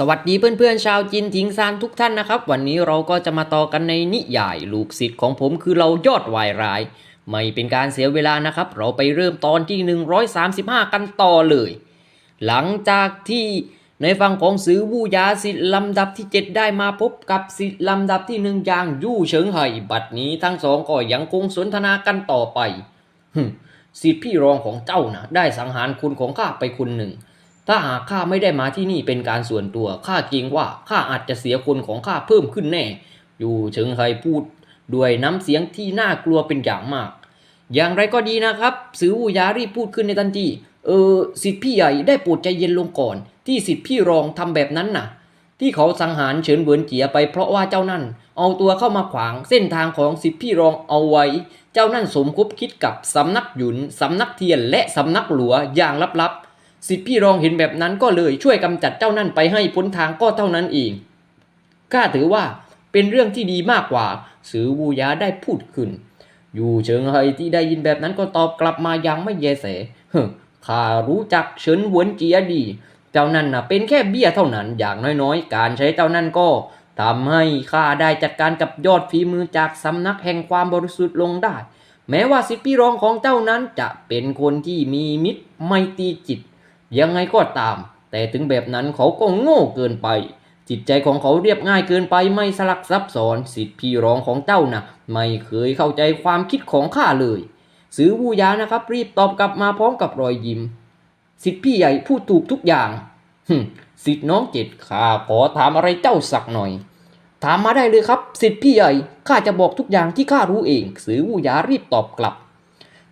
สวัสดีเพื่อนๆชาวจินทิงซานทุกท่านนะครับ วันนี้เราก็จะมาต่อกันในนิยายลูกศิษย์ของผมคือเรายอดวายร้าย ไม่เป็นการเสียเวลานะครับ เราไปเริ่มตอนที่ 135 กันต่อเลย หลังจากที่ในฝั่งของซือวูยาสิทธิ์ลำดับที่ 7 ได้มาพบกับสิทธิ์ลำดับที่หนึ่งอย่างยู่เฉิงไห่บัดนี้ทั้งสองก็ยังคงสนทนากันต่อไปหึสิทธิ์พี่รองของเจ้านะได้สังหารคุณของข้าไปคนหนึ่ง ถ้าหากข้าไม่ได้มาที่นี่เป็นการส่วนตัวข้าเกรงว่าข้าอาจจะเสียคนของข้าเพิ่มขึ้นแน่ อยู่เฉิงไฮพูดด้วยน้ำเสียงที่น่ากลัวเป็นอย่างมาก อย่างไรก็ดีนะครับซือวูยารีพูดขึ้นในทันทีเออสิทธิพี่ใหญ่ได้โปรดใจเย็นลงก่อน ที่สิทธิพี่รองทำแบบนั้นน่ะ ที่เขาสังหารเฉินเวินเจียไปเพราะว่าเจ้านั่น เอาตัวเข้ามาขวางเส้นทางของสิทธิพี่รองเอาไว้ เจ้านั่นสมคบคิดกับสำนักหยุนสำนักเทียนและสำนักหลัวอย่างลับๆ สิทธิพี่รองเห็นแบบนั้นก็เลยช่วยกำจัดเจ้านั่นไปให้พ้นทางก็เท่านั้นเองข้าถือว่าเป็นเรื่องที่ดีมากกว่าซือวูยาได้พูดขึ้น อยู่เฉิงไฮที่ได้ยินแบบนั้นก็ตอบกลับมาอย่างไม่แยแสเฮ้อข้ารู้จักเฉินหวนเจียดี เจ้านั่นน่ะเป็นแค่เบี้ยเท่านั้น อย่างน้อยๆ การใช้เจ้านั่นก็ทำให้ข้าได้จัดการกับยอดฝีมือจากสำนักแห่งความบริสุทธิ์ลงได้ แม้ว่าสิทธิพี่รองของเจ้านั้นจะเป็นคนที่มีมิตรไมตรีจิต ยังไงก็ตาม แต่ถึงแบบนั้นเขาก็โง่เกินไป จิตใจของเขาเรียบง่ายเกินไปไม่สลักซับซ้อนสิทธิพี่รองของเจ้านะไม่เคยเข้าใจความคิดของข้าเลย ซือวูยานะครับ รีบตอบกลับมาพร้อมกับรอยยิ้ม สิทธิพี่ใหญ่พูดถูกทุกอย่างหึสิทธิน้องเจ็ดข้าขอถามอะไรเจ้าสักหน่อย ถามมาได้เลยครับ สิทธิพี่ใหญ่ข้าจะบอกทุกอย่างที่ข้ารู้เอง ซือวูยารีบตอบกลับ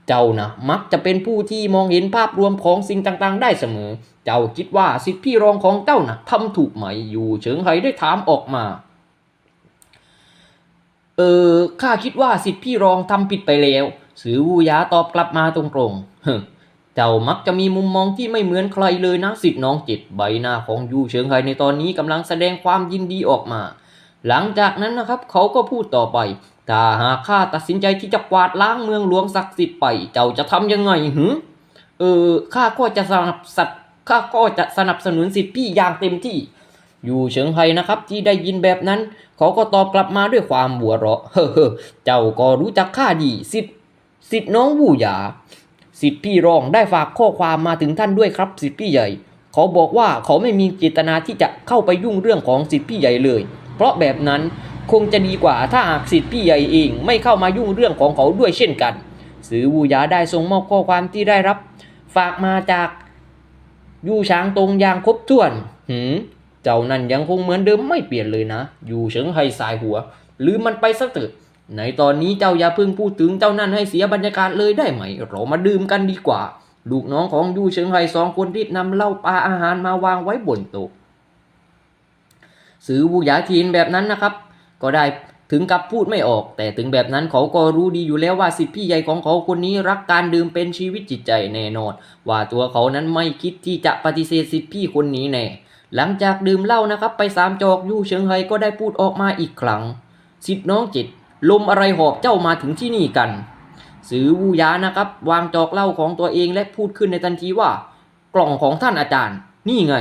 เจ้านะมักจะเป็นผู้ที่มองเห็นภาพรวมของสิ่งต่างๆ ได้เสมอ เจ้าคิดว่าสิทธิพี่รองของเจ้านะทำถูกไหมอยู่เฉิงไฮได้ถามออกมา เออข้าคิดว่าสิทธิพี่รองทำผิดไปแล้ว สือวูยาตอบกลับมาตรงๆเฮ้เจ้ามักจะมีมุมมองที่ไม่เหมือนใครเลยนะสิทธิน้องจิตใบหน้าของยูเฉิงไฮในตอนนี้กำลังแสดงความยินดีออกมา หลังจากนั้นนะครับเขาก็พูดต่อไป ถ้าหากข้าตัดสินใจที่จะกวาดล้างเมืองหลวงศักดิ์สิทธิ์ไป เจ้าจะทำยังไงหืเออข้าก็จะสนับสัตข้าก็จะสนับสนุนสิทธิพี่อย่างเต็มที่ อยู่เฉิงไฮนะครับ ที่ได้ยินแบบนั้น เขาก็ตอบกลับมาด้วยความบัวเราะเฮ้อเจ้าก็รู้จักข้าดีสิทธิสิทธิน้องวูหยาสิทธิพี่รองได้ฝากข้อความมาถึงท่านด้วยครับ สิทธิพี่ใหญ่ เขาบอกว่าเขาไม่มีเจตนาที่จะเข้าไปยุ่งเรื่องของสิทธิพี่ใหญ่เลย เพราะแบบนั้น คงจะดีกว่าถ้าหากสิทธิ์พี่ใหญ่เองไม่เข้ามายุ่งเรื่องของเขาด้วยเช่นกัน สือวูยาได้ส่งมอบข้อความที่ได้รับ ฝากมาจากยูช้างตรงอย่างครบถ้วนหืมเจ้านั่นยังคงเหมือนเดิมไม่เปลี่ยนเลยนะ อยู่เฉิงไฮสายหัวลืมมันไปสักเถิดในตอนนี้เจ้าอย่าเพิ่งพูดถึงเจ้านั่นให้เสียบรรยากาศเลยได้ไหม เรามาดื่มกันดีกว่า ลูกน้องของยูเฉิงไฮสองคนรีบนำเหล้าปลาอาหารมาวางไว้บนโต๊ะสือบูหยาทีนแบบนั้นนะครับ ก็ได้ถึงกับพูดไม่ออก แต่ถึงแบบนั้นเขาก็รู้ดีอยู่แล้วว่าสิทธิพี่ใหญ่ของเขาคนนี้รักการดื่มเป็นชีวิตจิตใจแน่นอน ว่าตัวเขานั้นไม่คิดที่จะปฏิเสธสิทธิพี่คนนี้แน่หลังจากดื่มเหล้านะครับ ไปสามจอกยู่เฉิงไฮก็ได้พูดออกมาอีกครั้งสิทธิน้องจิต ลมอะไรหอบเจ้ามาถึงที่นี่กัน สือวูยานะครับ วางจอกเหล้าของตัวเองและพูดขึ้นในทันทีว่า กล่องของท่านอาจารย์ นี่ไง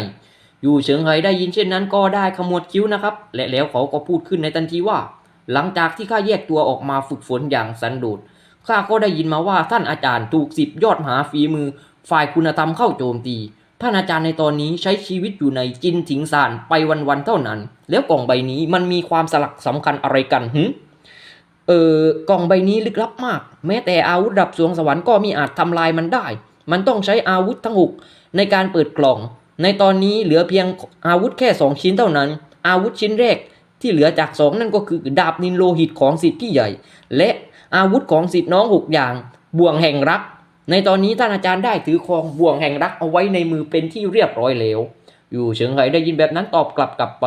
อยู่เฉิงไฮได้ยินเช่นนั้นก็ได้ขมวดคิ้วนะครับ และแล้วเขาก็พูดขึ้นในทันทีว่า หลังจากที่ข้าแยกตัวออกมาฝึกฝนอย่างสันโดษข้าก็ได้ยินมาว่าท่านอาจารย์ถูกสิบยอดมหาฝีมือ ฝ่ายคุณธรรมเข้าโจมตีท่านอาจารย์ในตอนนี้ใช้ชีวิตอยู่ในจินถิงซานไปวันๆเท่านั้น แล้วกล่องใบนี้มันมีความสลักสำคัญอะไรกันหึเออกล่องใบนี้ลึกลับมาก แม้แต่อาวุธดับสวงสวรรค์ก็มีอาจทำลายมันได้ มันต้องใช้อาวุธทั้งหกในการเปิดกล่อง ในตอนนี้เหลือเพียงอาวุธแค่สองชิ้นเท่านั้น อาวุธชิ้นแรกที่เหลือจากสองนั่นก็คือดาบนินโลหิตของสิทธิ์พี่ใหญ่ และอาวุธของสิทธิ์น้องหกอย่าง บ่วงแห่งรัก ในตอนนี้ท่านอาจารย์ได้ถือครองบ่วงแห่งรักเอาไว้ในมือเป็นที่เรียบร้อยแล้ว อยู่เฉิงไห่ได้ยินแบบนั้นตอบกลับกลับไป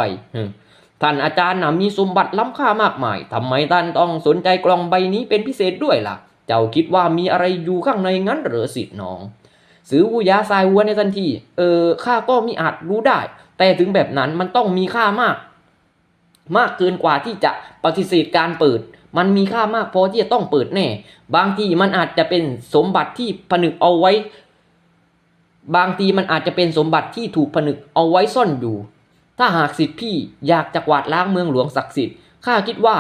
ท่านอาจารย์นะมีสมบัติล้ำค่ามากมายทำไมท่านต้องสนใจกล่องใบนี้เป็นพิเศษด้วยล่ะ เจ้าคิดว่ามีอะไรอยู่ข้างในงั้นเหรอสิทธิ์น้อง สือวูยาทรายหัวในทันที เออข้าก็มีอาจรู้ได้ แต่ถึงแบบนั้นมันต้องมีค่ามาก มากเกินกว่าที่จะปฏิเสธการเปิด มันมีค่ามากพอที่จะต้องเปิดแน่ บางทีมันอาจจะเป็นสมบัติที่ผนึกเอาไว้ บางทีมันอาจจะเป็นสมบัติที่ถูกผนึกเอาไว้ซ่อนอยู่ ถ้าหากสิทธิพี่อยากจะกวาดล้างเมืองหลวงศักดิ์สิทธิ์ข้าคิดว่า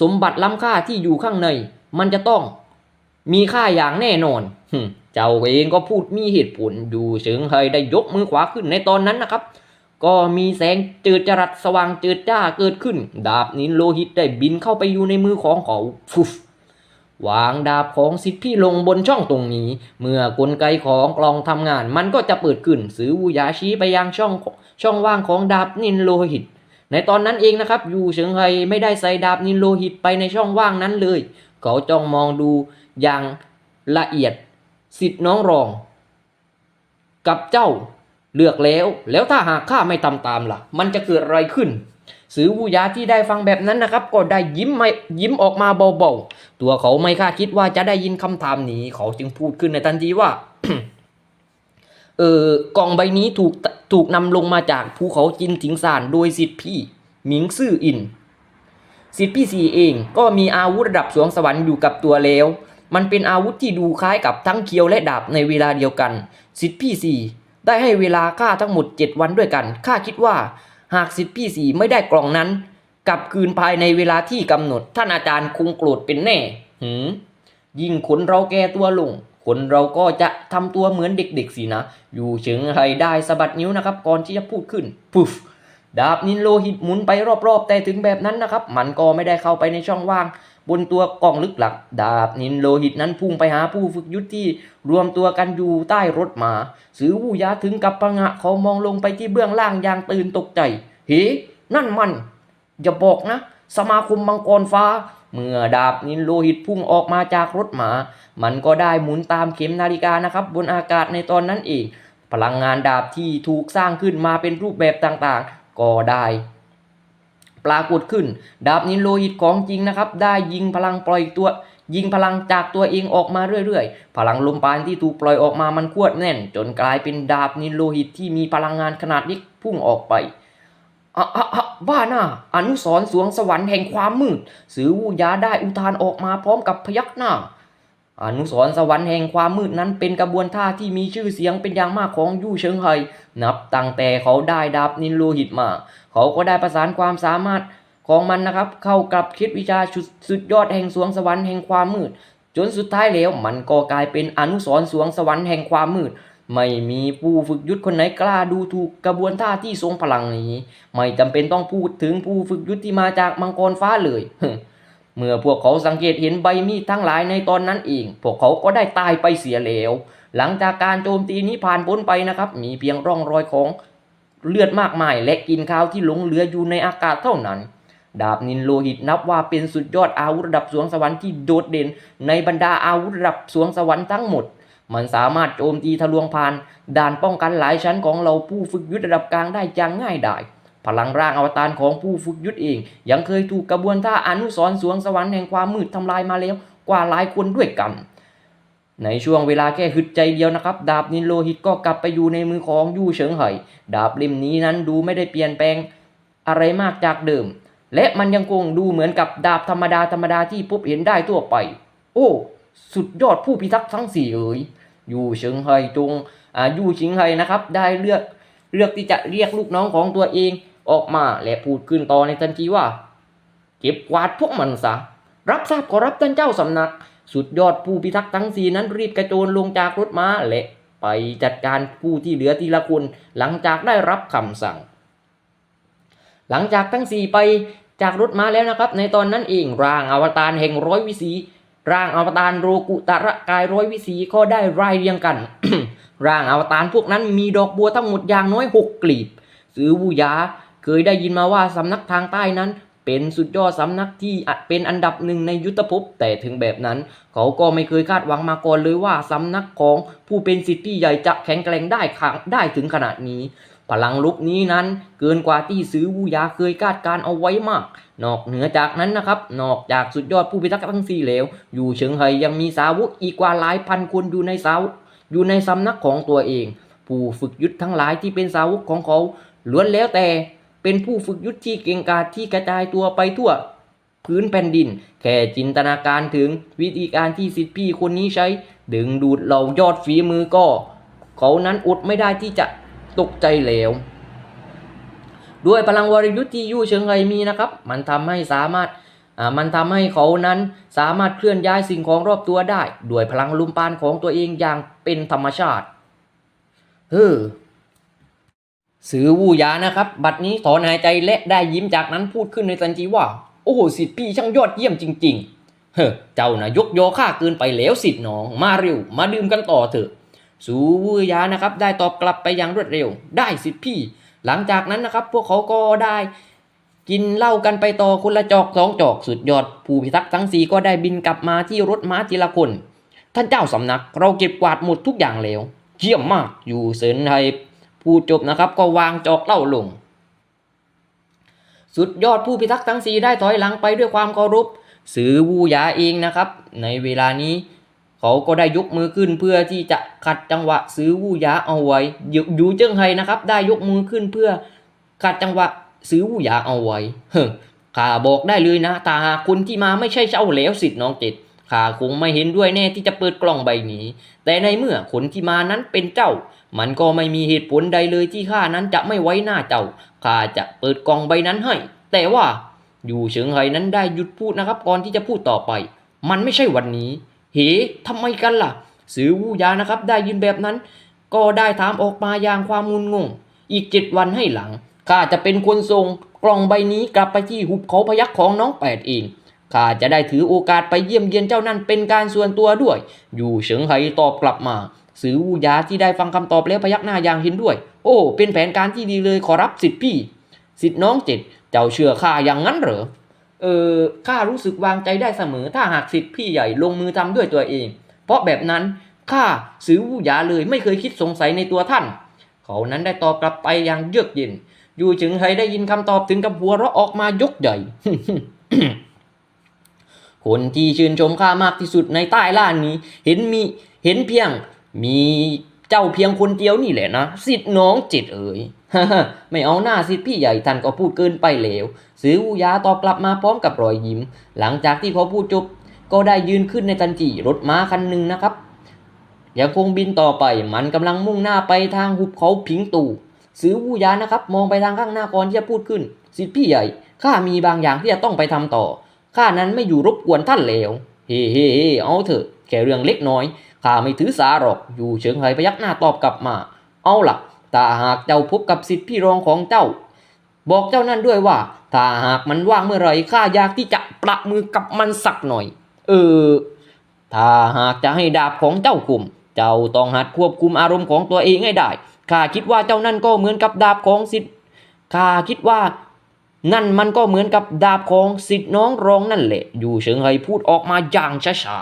สมบัติล้ำค่าที่อยู่ข้างใน มันจะต้อง มีค่าอย่างแน่นอนเจ้าเองก็พูดมีเหตุผลดูเฉิงเฮยได้ยกมือขวาขึ้นในตอนนั้นนะครับ ก็มีแสงเจิดจรัสสว่างเจิดจ้าเกิดขึ้น ดาบนินโลหิตได้บินเข้าไปอยู่ในมือของเขาฟุฟวางดาบของสิทธิพี่ลงบนช่องตรงนี้ เมื่อกลไกของกลองทำงาน มันก็จะเปิดขึ้นสือวูยาชี้ไปยังช่องช่องว่างของดาบนินโลหิต ในตอนนั้นเองนะครับยูเฉิงไฮไม่ได้ใส่ดาบนินโลหิตไปในช่องว่างนั้นเลย เขาจ้องมองดู อย่างละเอียดสิทธิ์น้องรอง กับเจ้าเลือกแล้ว แล้วถ้าหากข้าไม่ทำตามล่ะ มันจะเกิดอะไรขึ้น สือวูยาที่ได้ฟังแบบนั้นนะครับ ก็ได้ยิ้มไม่ยิ้มออกมาเบาๆ ตัวเขาไม่คาดคิดว่าจะได้ยินคำถามนี้ เขาจึงพูดขึ้นในทันทีว่า เออกล่องใบนี้ถูกถูกนำลงมาจากภูเขาจินถิงซานโดยสิทธิพี่หมิงซื่ออินสิทธิพี่สีเองก็มีอาวุธระดับสวงสวรรค์อยู่กับตัวแล้ว มันเป็นอาวุธที่ดูคล้ายกับทั้งเคียวและดาบในเวลาเดียวกันสิทธิพี่สี่ได้ให้เวลาข้าทั้งหมด 7 วันด้วยกันข้าคิดว่า หากสิทธิพี่สี่ไม่ได้กล่องนั้น กลับคืนภายในเวลาที่กำหนด ท่านอาจารย์คงโกรธเป็นแน่หืมยิ่งขนเราแก่ตัวลงคนเราก็จะทำตัวเหมือนเด็กๆสินะ อยู่เฉิงไฮได้สะบัดนิ้วนะครับ ก่อนที่จะพูดขึ้นพุฟดาบนินโลหิตหมุนไปรอบๆ แต่ถึงแบบนั้นนะครับ มันก็ไม่ได้เข้าไปในช่องว่าง บนตัวกล่องลึกหลัก ดาบนินโลหิตนั้นพุ่งไปหาผู้ฝึกยุทธที่รวมตัวกันอยู่ใต้รถมา สือวูยาถึงกับประงะเขามองลงไปที่เบื้องล่างอย่างตื่นตกใจ เฮ้ นั่นมัน อย่าบอกนะ สมาคมมังกรฟ้า เมื่อดาบนินโลหิตพุ่งออกมาจากรถหมา มันก็ได้หมุนตามเข็มนาฬิกานะครับ บนอากาศในตอนนั้นเอง พลังงานดาบที่ถูกสร้างขึ้นมาเป็นรูปแบบต่างๆ ก็ได้ ปรากฏขึ้น ดาบนินโลหิตของจริงนะครับ ได้ยิงพลังปล่อยตัว ยิงพลังจากตัวเองออกมาเรื่อยๆ พลังลมปานที่ถูกปล่อยออกมามันควดแน่น จนกลายเป็นดาบนินโลหิตที่มีพลังงานขนาดเล็กพุ่งออกไปอะอะอะบ้าหน้า อนุสรสวงสวรรค์แห่งความมืด สือวูยาได้อุทานออกมาพร้อมกับพยักหน้า อนุสรสวรรค์แห่งความมืดนั้นเป็นกระบวนท่าที่มีชื่อเสียงเป็นอย่างมากของยู่เชิงไฮนับตั้งแต่เขาได้ดาบนินโลหิตมา เขาก็ได้ประสานความสามารถของมันนะครับ เข้ากับคิดวิชาสุดยอดแห่งสวงสวรรค์แห่งความมืด จนสุดท้ายแล้วมันก็กลายเป็นอนุสรสวงสวรรค์แห่งความมืด ไม่มีผู้ฝึกยุทธคนไหนกล้าดูถูกกระบวนท่าที่ทรงพลังนี้ ไม่จำเป็นต้องพูดถึงผู้ฝึกยุทธที่มาจากมังกรฟ้าเลย เมื่อพวกเขาสังเกตเห็นใบมีดทั้งหลายในตอนนั้นเอง พวกเขาก็ได้ตายไปเสียแล้ว หลังจากการโจมตีนี้ผ่านพ้นไปนะครับ มีเพียงร่องรอยของเลือดมากมาย และกินข้าวที่หลงเหลืออยู่ในอากาศเท่านั้น ดาบนินโลหิตนับว่าเป็นสุดยอดอาวุธระดับสวงสวรรค์ที่โดดเด่น ในบรรดาอาวุธระดับสวงสวรรค์ทั้งหมด มันสามารถโจมตีทะลวงผ่านด่านป้องกันหลายชั้นของเราผู้ฝึกยุทธระดับกลางได้อย่างง่ายดาย พลังร่างอวตารของผู้ฝึกยุทธเอง ยังเคยถูกกระบวนท่าอนุสร์สวงสวรรค์แห่งความมืดทำลายมาแล้วกว่าหลายคนด้วยกัน ในช่วงเวลาแค่หึดใจเดียวนะครับ ดาบนินโลหิตก็กลับไปอยู่ในมือของยู่เฉิงไห่ดาบเล่มนี้นั้นดูไม่ได้เปลี่ยนแปลงอะไรมากจากเดิม และมันยังคงดูเหมือนกับดาบธรรมดาธรรมดาที่พบเห็นได้ทั่วไป โอ้ สุดยอดผู้พิทักษ์ทั้งสี่เอ๋ยยู่เฉิงไห่จงอ่ายู่ชิงไห่นะครับ ได้เลือกเลือกที่จะเรียกลูกน้องของตัวเอง ออกมาและพูดขึ้นต่อในทันทีว่า เก็บกวาดพวกมันซะ รับทราบขอรับท่านเจ้าสำนัก สุดยอดผู้พิทักษ์ทั้งสี่นั้นรีบกระโจนลงจากรถม้าและไปจัดการผู้ที่เหลือทีละคนหลังจากได้รับคำสั่ง หลังจากทั้งสี่ไปจากรถม้าแล้วนะครับ ในตอนนั้นเองร่างอวตารแห่งร้อยวิสีร่างอวตารโรกุตระกายร้อยวิสีก็ได้รายเรียงกัน ร่างอวตารพวกนั้นมีดอกบัวทั้งหมดอย่างน้อยหกกลีบสือวูยา เคยได้ยินมาว่าสำนักทางใต้นั้น เป็นสุดยอดสำนักที่เป็นอันดับหนึ่งในยุทธภพแต่ถึงแบบนั้น เขาก็ไม่เคยคาดหวังมาก่อนเลยว่าสำนักของผู้เป็นสิทธิ์ที่ใหญ่จะแข็งแกร่งได้ขังได้ถึงขนาดนี้ พลังลุกนี้นั้นเกินกว่าที่ซื้อวูยาเคยคาดการเอาไว้มาก นอกเหนือจากนั้นนะครับ นอกจากสุดยอดผู้พิทักษ์ทั้งสี่แล้ว อยู่เฉิงไฮยังมีสาวกอีกกว่าหลายพันคนอยู่ในสาวอยู่ในสำนักของตัวเอง ผู้ฝึกยุทธทั้งหลายที่เป็นสาวกของเขาล้วนแล้วแต่ เป็นผู้ฝึกยุทธที่เก่งกาจที่กระจายตัวไปทั่ว พื้นแผ่นดิน แค่จินตนาการถึงวิธีการที่สิทธิพี่คนนี้ใช้ ดึงดูดเหล่ายอดฝีมือก็ เขานั้นอดไม่ได้ที่จะตกใจแล้วด้วยพลังวรยุทธ์ที่ยู่เฉิงไคมีนะครับ มันทำให้สามารถมันทำให้เขานั้นสามารถเคลื่อนย้ายสิ่งของรอบตัวได้ ด้วยพลังลุมปานของตัวเองอย่างเป็นธรรมชาติ เฮ้อ สือวูหยานะครับ บัดนี้ถอนหายใจและได้ยิ้มจากนั้นพูดขึ้นในทันทีว่า โอ้โหสิทธิ์พี่ช่างยอดเยี่ยมจริง ๆ เฮ้เจ้านะยกยอข้าเกินไปแล้วสิทธิ์น้องมาเร็ว มาดื่มกันต่อเถอะสูวูยานะครับได้ตอบกลับไปอย่างรวดเร็ว ได้สิทธิ์พี่ หลังจากนั้นนะครับ พวกเขาก็ได้กินเหล้ากันไปต่อคนละจอกสองจอกสุดยอด ผู้พิทักษ์ทั้งสีก็ได้บินกลับมาที่รถม้าทีละคน ท่านเจ้าสำนัก เราเก็บกวาดหมดทุกอย่างแล้วเยี่ยมมากอยู่เซินไทย ผู้จบนะครับก็วางจอกเล้าลง สุดยอดผู้พิทักษ์ทั้งสีได้ถอยหลังไปด้วยความเคารพสือวูหยาเองนะครับ ในเวลานี้เขาก็ได้ยกมือขึ้นเพื่อที่จะขัดจังหวะซื้อวูหยาเอาไว้ยูยูเจิ้งไฮนะครับ ได้ยกมือขึ้นเพื่อขัดจังหวะซื้อวูหยาเอาไว้เฮ้ข้าบอกได้เลยนะตาหากคนที่มาไม่ใช่เจ้าแล้วสิทธิ์น้องเจ็ดข้าคงไม่เห็นด้วยแน่ที่จะเปิดกล่องใบนี้ แต่ในเมื่อคนที่มานั้นเป็นเจ้า มันก็ไม่มีเหตุผลใดเลยที่ข้านั้นจะไม่ไว้หน้าเจ้า ข้าจะเปิดกล่องใบนั้นให้ แต่ว่าอยู่เฉิงไฮนั้นได้หยุดพูดนะครับ ก่อนที่จะพูดต่อไป มันไม่ใช่วันนี้เฮ้ทำไมกันล่ะ สือวูยานะครับ ได้ยินแบบนั้น ก็ได้ถามออกมาอย่างความงุนงง อีกเจ็ดวันให้หลัง ข้าจะเป็นคนส่งกล่องใบนี้กลับไปที่หุบเขาพยักของน้องแปดเองข้าจะได้ถือโอกาสไปเยี่ยมเยียนเจ้านั่นเป็นการส่วนตัวด้วย อยู่เฉิงไฮตอบกลับมา สือวูยาที่ได้ฟังคำตอบแล้วพยักหน้าอย่างเห็นด้วย โอ้ เป็นแผนการที่ดีเลยขอรับสิทธิพี่ สิทธิน้องเจ็ดเจ้าเชื่อข้าอย่างนั้นเหรอ เออข้ารู้สึกวางใจได้เสมอถ้าหากสิทธิพี่ใหญ่ลงมือทำด้วยตัวเอง เพราะแบบนั้นข้าซื้อวูยาเลยไม่เคยคิดสงสัยในตัวท่าน เขานั้นได้ตอบกลับไปอย่างเยือกเย็น อยู่จึงไฮได้ยินคำตอบถึงกับหัวเราะออกมายกใหญ่คนที่ชื่นชมข้ามากที่สุดในใต้ล่านนี้ เห็นมีเห็นเพียง มีเจ้าเพียงคนเดียวนี่แหละนะสิทธิ์น้องจิตเอ๋ยไม่เอาหน้าสิทธิ์พี่ใหญ่ท่านก็พูดเกินไปแล้วซื้อวูยาตอบกลับมาพร้อมกับรอยยิ้ม หลังจากที่เขาพูดจบก็ได้ยืนขึ้นในทันทีรถม้าคันหนึ่งนะครับยังคงบินต่อไปมันกำลังมุ่งหน้าไปทางหุบเขาผิงตู่ซื้อวูยานะครับ มองไปทางข้างหน้าก่อนที่จะพูดขึ้น สิทธิ์พี่ใหญ่ข้ามีบางอย่างที่จะต้องไปทำต่อข้านั้นไม่อยู่รบกวนท่านแล้ว เฮ้เฮ้เฮ้เอาเถอะแค่เรื่องเล็กน้อยข้าไม่ถือสาหรอก อยู่เฉิงไฮพยักหน้าตอบกลับมา เอาล่ะถ้าหากเจ้าพบกับสิทธิพี่รองของเจ้า บอกเจ้านั่นด้วยว่า ถ้าหากมันว่างเมื่อไรข้าอยากที่จะประมือกับมันสักหน่อย เออ ถ้าหากจะให้ดาบของเจ้าคุม เจ้าต้องหัดควบคุมอารมณ์ของตัวเองให้ได้ข้าคิดว่าเจ้านั่นก็เหมือนกับดาบของสิทธิ์ข้าคิดว่า นั่นมันก็เหมือนกับดาบของสิทธิ์น้องรองนั่นแหละ อยู่เฉิงไฮพูดออกมาอย่างช้า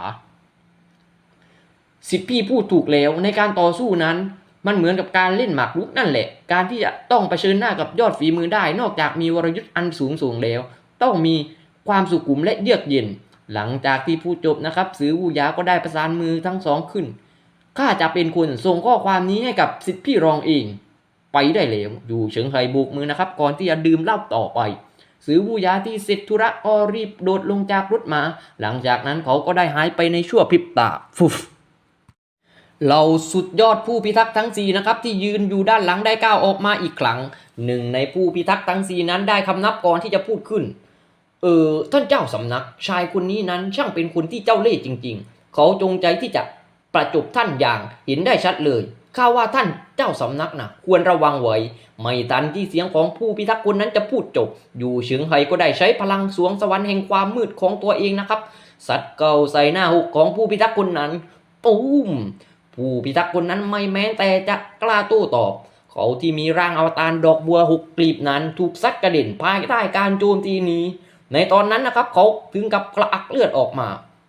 ๆสิทธิ์พี่พูดถูกแล้วในการต่อสู้นั้น มันเหมือนกับการเล่นหมากรุกนั่นแหละ การที่จะต้องเผชิญหน้ากับยอดฝีมือได้ นอกจากมีวรยุทธ์อันสูงส่งแล้ว ต้องมีความสุขุมและเยือกเย็น หลังจากที่พูดจบนะครับสือวูยาก็ได้ประสานมือทั้งสองขึ้นข้าจะเป็นคนส่งข้อความนี้ให้กับสิทธิ์พี่รองเอง ไปได้แล้วอยู่เฉิงไฮโบกมือนะครับ ก่อนที่จะดื่มเหล้าต่อไปสือวูยาที่เสร็จธุระก็รีบโดดลงจากรถมา หลังจากนั้นเขาก็ได้หายไปในชั่วพริบตาฟุฟเราสุดยอดผู้พิทักษ์ทั้งสี่นะครับ ที่ยืนอยู่ด้านหลังได้ก้าวออกมาอีกครั้งหนึ่งในผู้พิทักษ์ทั้งสี่นั้นได้คำนับก่อนที่จะพูดขึ้น เออท่านเจ้าสำนัก ชายคนนี้นั้นช่างเป็นคนที่เจ้าเล่ห์จริง ๆ เขาจงใจที่จะประจบท่านอย่างเห็นได้ชัดเลย ข้าว่าท่านเจ้าสำนักนะควรระวังไว้ ไม่ทันที่เสียงของผู้พิทักษ์คนนั้นจะพูดจบ อยู่เฉิงไฮก็ได้ใช้พลังสวงสวรรค์แห่งความมืดของตัวเองนะครับ สัตว์เก่าใส่หน้าหุกของผู้พิทักษ์คนนั้นปุ้มผู้พิทักษ์คนนั้นไม่แม้แต่จะกล้าโต้ตอบ เขาที่มีร่างอวตารดอกบัวหกกลีบนั้นถูกซัดกระเด็นภายใต้การโจมตีนี้ ในตอนนั้นนะครับเขาถึงกับกระอักเลือดออกมา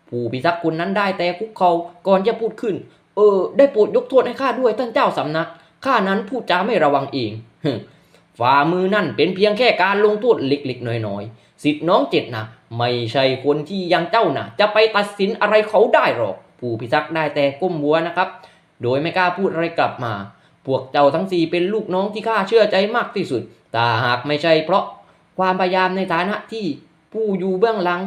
ผู้พิทักษ์คนนั้นได้แต่คุกเขาก่อนจะพูดขึ้น เออ ได้โปรดยกโทษให้ข้าด้วยท่านเจ้าสำนัก ข้านั้นพูดจาไม่ระวังเองฝ่ามือนั่นเป็นเพียงแค่การลงโทษเล็กๆน้อยๆ สิทธิ์น้องเจ็ดนะไม่ใช่คนที่อยังเจ้านะจะไปตัดสินอะไรเขาได้หรอก ผู้พิทักษ์ได้แต่ก้มหัวนะครับ โดยไม่กล้าพูดอะไรกลับมา พวกเจ้าทั้งสี่เป็นลูกน้องที่ข้าเชื่อใจมากที่สุด แต่หากไม่ใช่เพราะความพยายามในฐานะที่ผู้อยู่เบื้องหลัง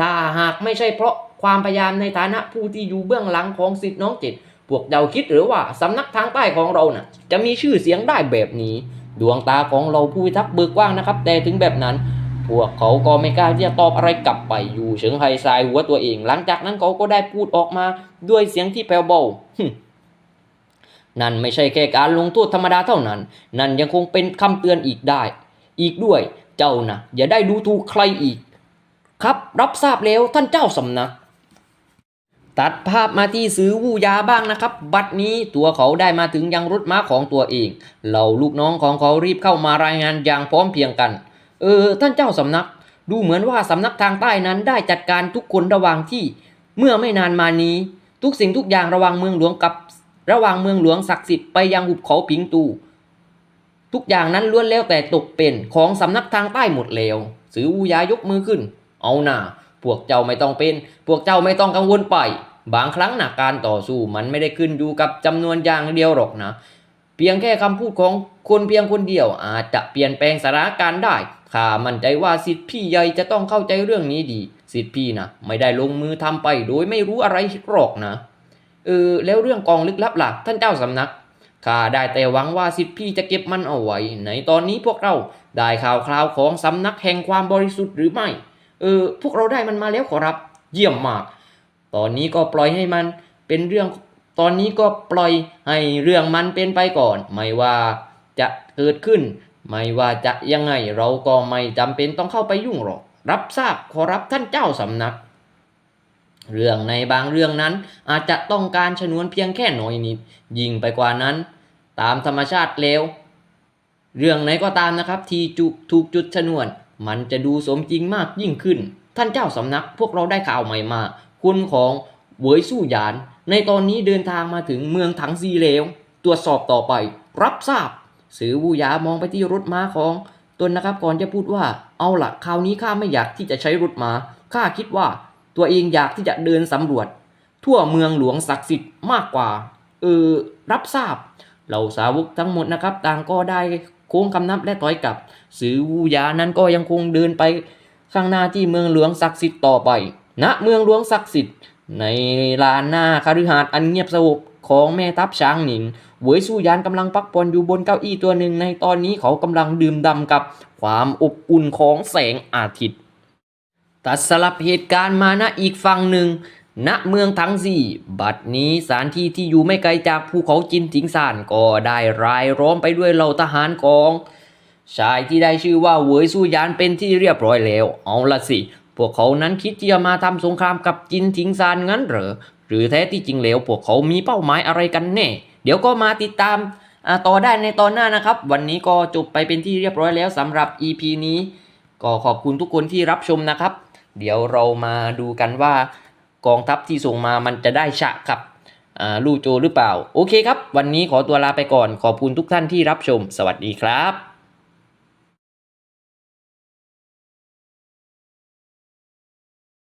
ถ้าหากไม่ใช่เพราะ ความพยายามในฐานะผู้ที่อยู่เบื้องหลังของสิทธิ์น้องเจ็ดพวกเจ้าคิดหรือว่าสำนักทางใต้ของเราน่ะ จะมีชื่อเสียงได้แบบนี้ ดวงตาของเราผู้พิทักษ์เบิกกว้างนะครับ แต่ถึงแบบนั้น พวกเขาก็ไม่กล้าที่จะตอบอะไรกลับไปอยู่เฉิงไฮสายหัวตัวเอง หลังจากนั้นเขาก็ได้พูดออกมาด้วยเสียงที่แผ่วเบานั่นไม่ใช่แค่การลงโทษธรรมดาเท่านั้น นั่นยังคงเป็นคำเตือนอีกได้ อีกด้วย เจ้านะอย่าได้ดูถูกใครอีก ครับ รับทราบแล้วท่านเจ้าสำนัก ตัดภาพมาที่ซื้อวูยาบ้างนะครับ บัดนี้ตัวเขาได้มาถึงยังรถม้าของตัวเอง เหล่าลูกน้องของเขารีบเข้ามารายงานอย่างพร้อมเพียงกัน เออ ท่านเจ้าสำนัก ดูเหมือนว่าสำนักทางใต้นั้นได้จัดการทุกคนระหว่างที่ เมื่อไม่นานมานี้ ทุกสิ่งทุกอย่างระหว่างเมืองหลวงกับ ระหว่างเมืองหลวงศักดิ์สิทธิ์ไปยังหุบเขาผิงตู ทุกอย่างนั้นล้วนแล้วแต่ตกเป็นของสำนักทางใต้หมดแล้วสือวูยายกมือขึ้น เอาหน่า พวกเจ้าไม่ต้องเป็น พวกเจ้าไม่ต้องกังวลไป บางครั้งนะการต่อสู้มันไม่ได้ขึ้นอยู่กับจำนวนอย่างเดียวหรอกนะ เพียงแค่คำพูดของคนเพียงคนเดียว อาจจะเปลี่ยนแปลงสถานการณ์ได้ข้ามั่นใจว่าสิทธิพี่ใหญ่จะต้องเข้าใจเรื่องนี้ดี สิทธิพี่นะไม่ได้ลงมือทำไปโดยไม่รู้อะไรหรอกนะ เออแล้วเรื่องกองลึกลับลักท่านเจ้าสำนักข้าได้แต่หวังว่าสิทธิพี่จะเก็บมันเอาไว้ในตอนนี้พวกเราได้ข่าวคราวของสำนักแห่งความบริสุทธิ์หรือไม่ เออพวกเราได้มันมาแล้วขอรับเยี่ยมมาก ตอนนี้ก็ปล่อยให้มันเป็นเรื่อง ตอนนี้ก็ปล่อยให้เรื่องมันเป็นไปก่อน ไม่ว่าจะเกิดขึ้น ไม่ว่าจะยังไงเราก็ไม่จำเป็นต้องเข้าไปยุ่งหรอก รับทราบขอรับท่านเจ้าสำนัก เรื่องในบางเรื่องนั้นอาจจะต้องการชนวนเพียงแค่หน้อยนิด ยิ่งไปกว่านั้น ตามธรรมชาติแล้ว เรื่องไหนก็ตามนะครับ ที่จุถูกจุดชนวน มันจะดูสมจริงมากยิ่งขึ้น ท่านเจ้าสำนักพวกเราได้ข่าวใหม่มาคุณของเวยสู้หยาน ในตอนนี้เดินทางมาถึงเมืองถังซีแล้ว ตรวจสอบต่อไป รับทราบ สือวูหยามองไปที่รถม้าของตนนะครับก่อนจะพูดว่าเอาละคราวนี้ข้าไม่อยากที่จะใช้รถม้าข้าคิดว่า ตัวเองอยากที่จะเดินสำรวจ ทั่วเมืองหลวงศักดิ์สิทธิ์มากกว่า เออ รับทราบ เหล่าสาวกทั้งหมดนะครับ ต่างก็ได้ โค้งคำนับและถอยกลับ สือวูยานั้นก็ยังคงเดินไปข้างหน้าที่เมืองหลวงศักดิ์สิทธิ์ต่อไปณเมืองหลวงศักดิ์สิทธิ์ในลานหน้าคฤหาสน์อันเงียบสงบของแม่ทัพช้างหนิงเวยสู้ยานกำลังพักผ่อนอยู่บนเก้าอี้ตัวหนึ่งในตอนนี้เขากำลังดื่มด่ำกับความอบอุ่นของแสงอาทิตย์ ตัดสลับเหตุการณ์มาณอีกฝั่งหนึ่ง ณเมืองทั้งสี่ บัดนี้สถานที่ที่อยู่ไม่ไกลจากภูเขาจินถิงซานก็ได้รายล้อมไปด้วยเหล่าทหารของ ชายที่ได้ชื่อว่าเหวยสู้ยานเป็นที่เรียบร้อยแล้ว เอาละสิ พวกเขานั้นคิดที่จะมาทำสงครามกับจินถิงซานงั้นเหรอ หรือแท้ที่จริงแล้วพวกเขามีเป้าหมายอะไรกันแน่ เดี๋ยวก็มาติดตามต่อได้ในตอนหน้านะครับ วันนี้ก็จบไปเป็นที่เรียบร้อยแล้วสำหรับ EP นี้ ก็ขอบคุณทุกคนที่รับชมนะครับ เดี๋ยวเรามาดูกันว่า กองทัพที่ส่งมามันจะได้ฉะกับลู่โจหรือเปล่า โอเคครับ วันนี้ขอตัวลาไปก่อนขอบคุณทุกท่านที่รับชม สวัสดีครับ